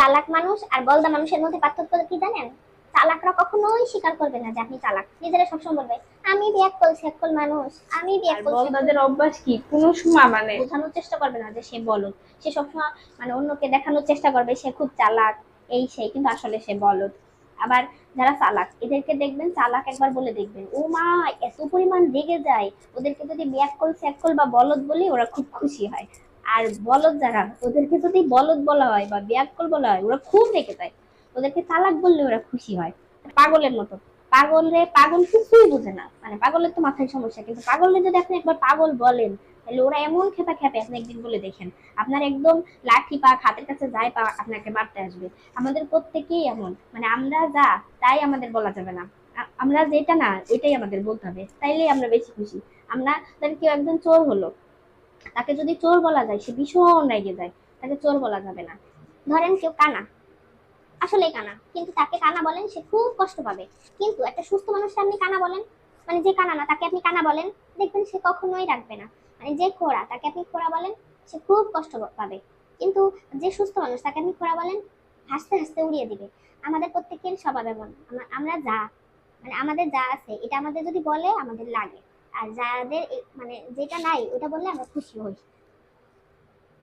চালাক মানুষ আর বলদা মানুষের মধ্যে পার্থক্য কি জানেন? চালাকরা কখনোই স্বীকার করবে না যে আপনি চালাক। নিজেরা সবসময় বলবে আমি বিয়াক্কল সেক্কল মানুষ। আমি আর বিয়াক্কল বলদাদের অভ্যাস কি? কোনো সময় মানে বোঝানোর চেষ্টা করবে না যে সে বলদ। সে সবসময় মানে অন্যকে দেখানোর চেষ্টা করবে সে খুব চালাক এই সেই। কিন্তু আসলে সে বলদ। আবার যারা চালাক এদেরকে দেখবেন চালাক একবার বলে দেখবেন ও মা এত পরিমাণ রেগে যায়। ওদেরকে যদি ব্যাককল স্যাককল বা বলদ বলি ওরা খুব খুশি হয়। আর বলদ যারা, ওদেরকে যদি বলদ বলা হয় বা ব্যাককল বলা হয়, ওরা খুব রেখে যায়। ওদেরকে চালাক বললে ওরা খুশি হয়। পাগলের মতো। পাগলে, পাগল কিছুই বোঝে না। মানে পাগলের তো মাথায় সমস্যা, কিন্তু পাগলে যদি আপনি একবার পাগল বলেন, তাহলে ওরা এমন খেপা খেপে আপনি একদিন বলে দেখেন। আপনার একদম লাঠি পা হাতের কাছে যায় পা আপনাকে মারতে আসবে। আমাদের প্রত্যেকেই এমন। মানে আমরা যা, তাই আমাদের বলা যাবে না। আমরা যেটা না ওইটাই আমাদের বলতে হবে। তাইলেই আমরা বেশি খুশি। আমরা ধরেন কেউ একজন চোর হলো। তাকে যদি চোর বলা যায়, সে ভীষণ রেগে যায়, তাকে চোর বলা যাবে না। ধরেন কেউ কানা, আসলে কানা, কিন্তু তাকে কানা বলেন, সে খুব কষ্ট পাবে। কিন্তু একটা সুস্থ মানুষকে আপনি কানা বলেন মানে যে কানা না, তাকে আপনি কানা বলেন, দেখবেন সে কখনোই রাখবে না। মানে যে খোড়া, তাকে আপনি খোড়া বলেন, সে খুব কষ্ট পাবে। কিন্তু যে সুস্থ মানুষ, তাকে আপনি খোড়া বলেন, হাসতে হাসতে উড়িয়ে দিবে। আমাদের প্রত্যেকের স্বভাব এমন। আমরা যা মানে আমাদের যা আছে, এটা আমাদের যদি বলে, আমাদের লাগে। আর যাদের মানে যেটা নাই ওটা বললে আমরা খুশি হই।